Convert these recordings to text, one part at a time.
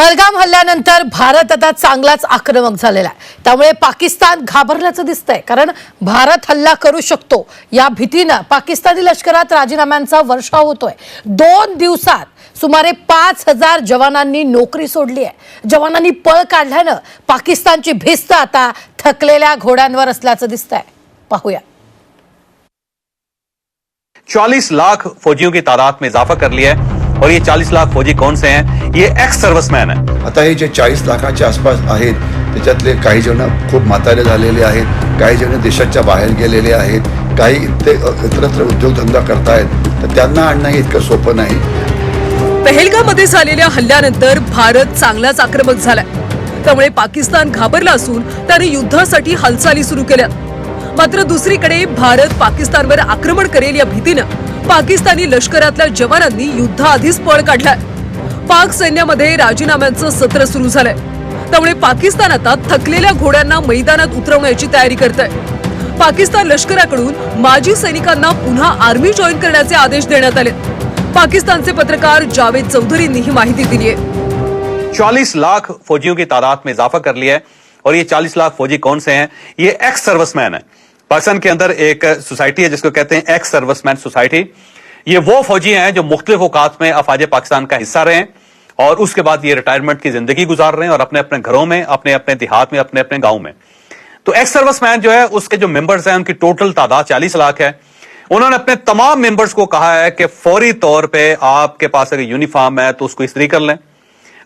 पहलगाम हल्ल्यानंतर भारत आता चांगलाच आक्रमक झालेला आहे. त्यामुळे पाकिस्तान घाबरल्याचं दिसतंय. कारण भारत हल्ला करू शकतो. या भीतीनं पाकिस्तानी लष्करात राजीनाम्यांचा वर्षाव होतोय. दोन दिवसात सुमारे पाच हजार जवानांनी नोकरी सोडली आहे. जवानांनी पळ काढल्यानं पाकिस्तानची भिस्त आता थकलेल्या घोड्यांवर असल्याचं दिसतंय. पाहूया. 40 लाख फौजियों की तादाद में इजाफा कर लिया है। और ये 40 लाख फौजी कौन से हैं? ये एक्स सर्विसमैन है। आता हे जे चाळीस लाखाच्या आसपास आहेत त्याच्यातले काही जण खूप म्हातारे झालेले आहेत काही जण देशाच्या बाहेर गेलेले आहेत काही इथे इतरत्र उद्योगधंदा करतायत तर त्यांना आणणं हे इतकं सोपं नाही. पहलगाममध्ये झालेल्या हल्ल्यानंतर भारत चांगलाच आक्रमक झालाय. त्यामुळे पाकिस्तान घाबरला असून त्याने युद्धासाठी हालचाली सुरू केल्या. मात्र दुसरीकडे भारत पाकिस्तानवर आक्रमण करेल या भीतीनं पाकिस्तानी लष्करातल्या जवानांनी युद्धाआधीच पळ काढलाय. पाक सैन्यामध्ये राजीनाम्यांचं सत्र सुरू झालंय. त्यामुळे पाकिस्तान आता थकलेल्या घोड्यांना मैदानात उतरवण्याची तयारी करत आहे पाकिस्तान लष्कराकडून माजी सैनिकांना पुन्हा आर्मी जॉईन करण्याचे आदेश देण्यात आले पाकिस्तानचे पत्रकार जावेद चौधरींनी ही माहिती दिली आहे. 40 लाख फौजियों की तादाद में इजाफा कर लिया है और ये 40 लाख फौजी कौन से हैं? ये एक्स सर्विसमैन है। पाकिस्तान के अंदर एक सोसाइटी है जिसको कहते हैं एक्स सर्विसमैन सोसाइटी ये वो फौजी हैं जो मुख्तलिफ औकात में अफाज पाकिस्तान का हिस्सा रहे हैं और उसके बाद ये रिटायरमेंट की जिंदगी गुजार रहे हैं और अपने अपने घरों में अपने अपने देहात में अपने अपने गांव में तो एक्स सर्विसमैन जो है उसके जो मेंबर्स हैं उनकी टोटल तादाद चालीस लाख है उन्होंने अपने तमाम मेंबर्स को कहा है कि फौरी तौर पे आपके पास अगर यूनिफॉर्म है तो उसको इस्त्री कर लें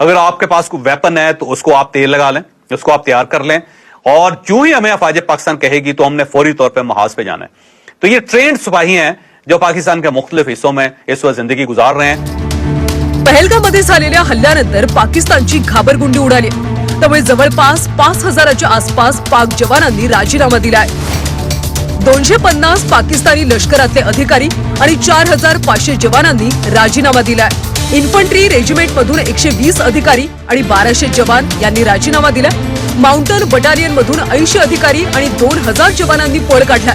अगर आपके पास कोई वेपन है तो उसको आप तेल लगा लें उसको आप तैयार कर लें और जो ही हमें अफवाज पाकिस्तान कहेगी तो हमने फौरी तौर पर महाज पे जाना है। तो ये ट्रेंड सिपाही हैं जो पाकिस्तान के मुख्तलिफ हिस्सों में इस वक्त जिंदगी गुजार रहे हैं। पहलगाममध्ये झालेल्या हल्ल्यानंतर पाकिस्तानची घाबरगुंडी उडाली. त्यामुळे जवळपास पाच हजाराच्या आसपास पाक जवानांनी राजीनामा दिलाय. दोनशे पन्नास पाकिस्तानी लष्करातले अधिकारी आणि चार हजार पाचशे जवानांनी राजीनामा दिलाय. इन्फंट्री रेजिमेंट मधून एकशे वीस अधिकारी आणि बाराशे जवान यांनी राजीनामा दिलाय. माउंटन बटालियन मधून ऐंशी अधिकारी आणि दोन हजार जवानांनी पळ काढला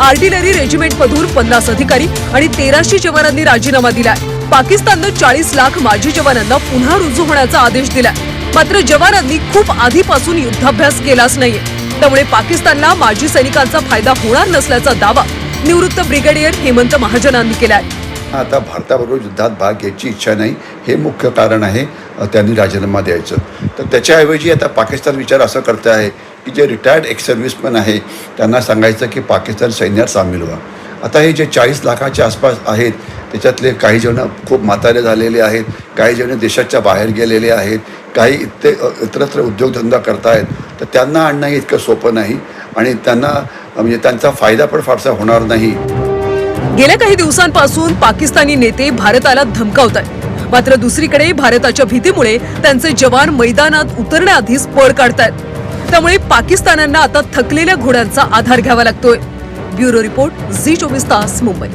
आर्टिलरी रेजिमेंट मधून पन्नास अधिकारी आणि तेराशे जवानांनी राजीनामा दिलाय. पाकिस्ताननं चाळीस लाख माजी जवानांना पुन्हा रुजू होण्याचा आदेश दिलाय. मात्र जवानांनी खूप आधीपासून युद्धाभ्यास केलाच नाहीये. त्यामुळे पाकिस्तानला माजी सैनिकांचा फायदा होणार नसल्याचा दावा निवृत्त ब्रिगेडियर हेमंत महाजनांनी केलाय. आता भारताबरोबर युद्धात भाग घ्यायची इच्छा नाही हे मुख्य कारण आहे त्यांनी राजीनामा द्यायचं. तर त्याच्याऐवजी आता पाकिस्तान विचार असं करते आहे की जे रिटायर्ड एक्स सर्व्हिसमॅन आहे त्यांना सांगायचं की पाकिस्तान सैन्यात सामील व्हा. आता हे जे चाळीस लाखाच्या आसपास आहेत त्याच्यातले काही जण खूप म्हातारे झालेले आहेत काही जण देशाच्या बाहेर गेलेले आहेत काही इथे इतरत्र उद्योगधंदा करतायत तर त्यांना आणणं हे इतकं सोपं नाही आणि त्यांना म्हणजे त्यांचा फायदा पण फारसा होणार नाही. गेल्या काही दिवसांपासून पाकिस्तानी नेते भारताला धमकावत आहेत मात्र दुसरीकडे भारताच्या भीतीमुळे त्यांचे जवान मैदानात उतरण्याआधीच पळ काढतायत. त्यामुळे पाकिस्तानांना आता थकलेल्या घोड्यांचा आधार घ्यावा लागतोय. ब्युरो रिपोर्ट झी चोवीस तास मुंबई.